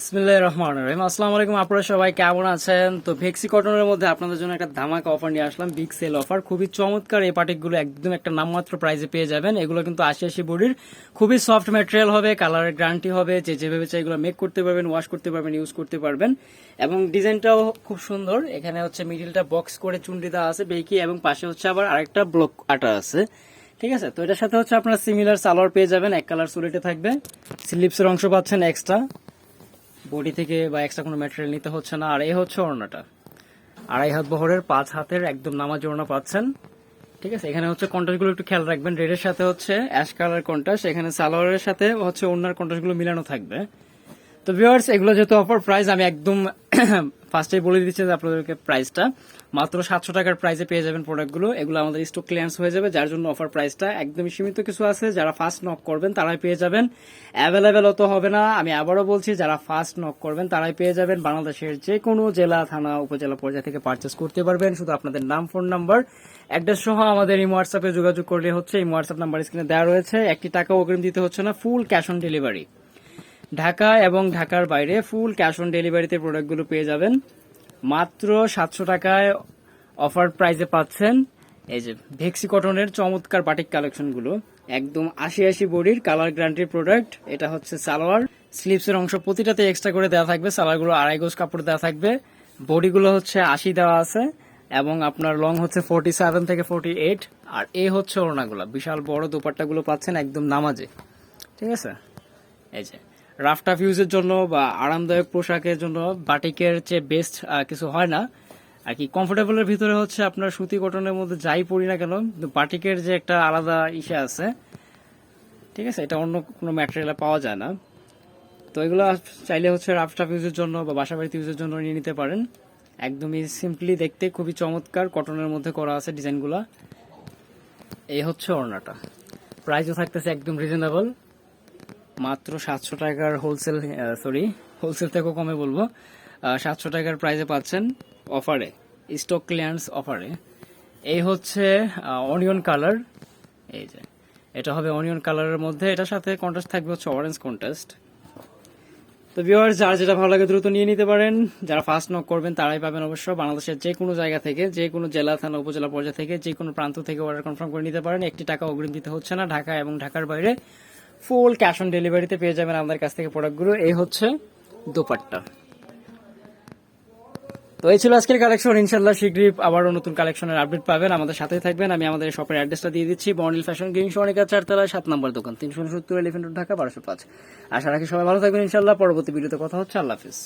ইসমিল্লাহ রহমান রহিম। আসসালামু আলাইকুম, আপনারা সবাই কেমন আছেন? তো ভেক্সি কটনের মধ্যে আপনাদের জন্য একটা ধামাকা অফার নিয়ে আসলাম। বিগ সেল অফার খুবই চমৎকার। এই একদম একটা নামমাত্র প্রাইসে পেয়ে যাবেন। এগুলো কিন্তু আশি আশি বডির। খুবই সফট ম্যাটেরিয়াল হবে কালারের গ্যারান্টি হবে। যে যেভাবে চাই এগুলো মেক করতে পারবেন ওয়াশ করতে পারবেন ইউজ করতে পারবেন। এবং ডিজাইনটাও খুব সুন্দর। এখানে হচ্ছে মিডিলটা বক্স করে চুনরি দেওয়া আছে বেকি এবং পাশে হচ্ছে আবার আরেকটা ব্লক আটা আছে। ঠিক আছে? তো এটার সাথে হচ্ছে আপনারা সিমিলার সালোয়ার পেয়ে যাবেন। এক কালার সুলেটে থাকবে। স্লিপসের অংশ পাচ্ছেন এক্সট্রা বডি থেকে বা এক্সট্রা কোনো ম্যাটেরিয়াল নিতে হচ্ছে না। আর এই হচ্ছে ওড়নাটা। আড়াই হাত বহরের, পাঁচ হাতের একদম নামাজ ওড়না পাচ্ছেন। ঠিক আছে? এখানে হচ্ছে কন্ট্রাস্টগুলো একটু খেয়াল রাখবেন। রেডের সাথে হচ্ছে অ্যাশ কালার কন্ট্রাস্ট এখানে সালোয়ারের সাথে হচ্ছে ওড়নার কন্ট্রাস্টগুলো মিলানো থাকবে। তো ভিউয়ার্স এগুলো যেহেতু অফার প্রাইস আমি একদম ফার্স্টেই বলে দিচ্ছি যে আপনাদেরকে প্রাইসটা মাত্র সাতশো টাকার প্রাইসে পেয়ে যাবেন প্রোডাক্টগুলো এগুলো আমাদের স্টক ক্লিয়ারেন্স হয়ে যাবে, যার জন্য অফার প্রাইসটা একদমই সীমিত কিছু আছে। যারা ফার্স্ট নক করবেন, তারাই পেয়ে যাবেন। অ্যাভেলেবেল অত হবে না। আমি আবারও বলছি, যারা ফার্স্ট নক করবেন, তারাই পেয়ে যাবেন বাংলাদেশের যে কোনো জেলা, থানা, উপজেলা পর্যায়ে থেকে পারচেস করতে পারবেন। শুধু আপনাদের নাম ফোন নাম্বার অ্যাড্রেস সহ আমাদের এই হোয়াটসঅ্যাপে যোগাযোগ করলে হচ্ছে, এই হোয়াটসঅ্যাপ নাম্বার স্ক্রিনে দেওয়া রয়েছে। একটি টাকা অগ্রিম দিতে হচ্ছে না full cash on delivery Dhaka এবং ঢাকার বাইরে ফুল ক্যাশ অন ডেলিভারিতে প্রোডাক্টগুলো পেয়ে যাবেন। মাত্র সাতশো টাকায় অফার প্রাইসে পাচ্ছেন এই যে ভেক্সি কটনের চমৎকার বাটিক কালেকশনগুলো একদম আশি আশি বডির কালার গ্যারান্টির প্রোডাক্ট এটা হচ্ছে সালোয়ার। স্লিপসের অংশ প্রতিটাতে এক্সট্রা করে দেওয়া থাকবে। সালোয়ারগুলো আড়াই গোজ কাপড় দেওয়া থাকবে। বডিগুলো হচ্ছে আশি দেওয়া আছে এবং আপনার লং হচ্ছে ফোর্টি সেভেন থেকে ফোর্টি এইট আর এ হচ্ছে ওড়নাগুলো। বিশাল বড় দোপাট্টাগুলো পাচ্ছেন একদম নামাজে। ঠিক আছে? এই যে রাফটাফ ইউজের জন্য বা আরামদায়ক পোশাকের জন্য বাটিকের চেয়ে বেস্ট কিছু হয় না। আর কি কমফোর্টেবলের ভিতরে হচ্ছে আপনার সুতি কটনের মধ্যে যাই পড়ি না কেন বাটিকের যে একটা আলাদা ইসে আছে, ঠিক আছে, এটা অন্য কোনো ম্যাটেরিয়ালে পাওয়া যায় না। তো এগুলো চাইলে হচ্ছে রাফটাফ ইউজের জন্য বা বাসা বাড়িতে ইউজের জন্য নিয়ে নিতে পারেন। একদমই সিম্পলি দেখতে খুবই চমৎকার কটনের মধ্যে করা আছে ডিজাইনগুলো এই হচ্ছে ওড়নাটা। প্রাইসও থাকতেছে একদম রিজনেবল মাত্র সাতশো টাকার হোলসেল সরি হোলসেল থেকেও কমে বলব। সাতশো টাকার প্রাইসে পাচ্ছেন অফারে স্টক ক্লিয়ারেন্স অফারে এই হচ্ছে অনিয়ন কালার এই যে, এটা হবে অনিয়ন কালারের মধ্যে। এটার সাথে কন্ট্রাস্ট থাকবে হচ্ছে অরেঞ্জ কন্ট্রাস্ট তো ভিউয়ার্স যার যেটা ভালো লাগে দ্রুত নিয়ে নিতে পারেন। যারা ফার্স্ট নক করবেন, তারাই পাবেন অবশ্য। বাংলাদেশের যে কোনো জায়গা থেকে, যে কোনো জেলা, থানা, উপজেলা পর্যায়ে থেকে, যে কোনো প্রান্ত থেকে অর্ডার কনফার্ম করে নিতে পারেন। একটি টাকা অগ্রিম দিতে হচ্ছে না। ঢাকা এবং ঢাকার বাইরে ফুল ক্যাশ অন ডেলিভারিতে পেয়ে যাবেন আমাদের কাছ থেকে প্রোডাক্টগুলো। এই হচ্ছে দোপাট্টা। তো এই ছিল আজকের কালেকশন। ইনশাল্লাহ শীঘ্রই আবারও নতুন কালেকশনের আপডেট পাবেন। আমাদের সাথে থাকবেন। আমি আমাদের শপের অ্যাড্রেসটা দিয়ে দিচ্ছি। বর্নিল ফ্যাশন গ্রিন সোনিকা চারতলা সাত নম্বর দোকান, তিনশো সত্তর এলিফেন্ট ঢাকা, বারোশো পাঁচ। আশা রাখি সবাই ভালো থাকবেন ইনশাল্লাহ পরবর্তী ভিডিওতে কথা হচ্ছে। আল্লাহ হাফিজ।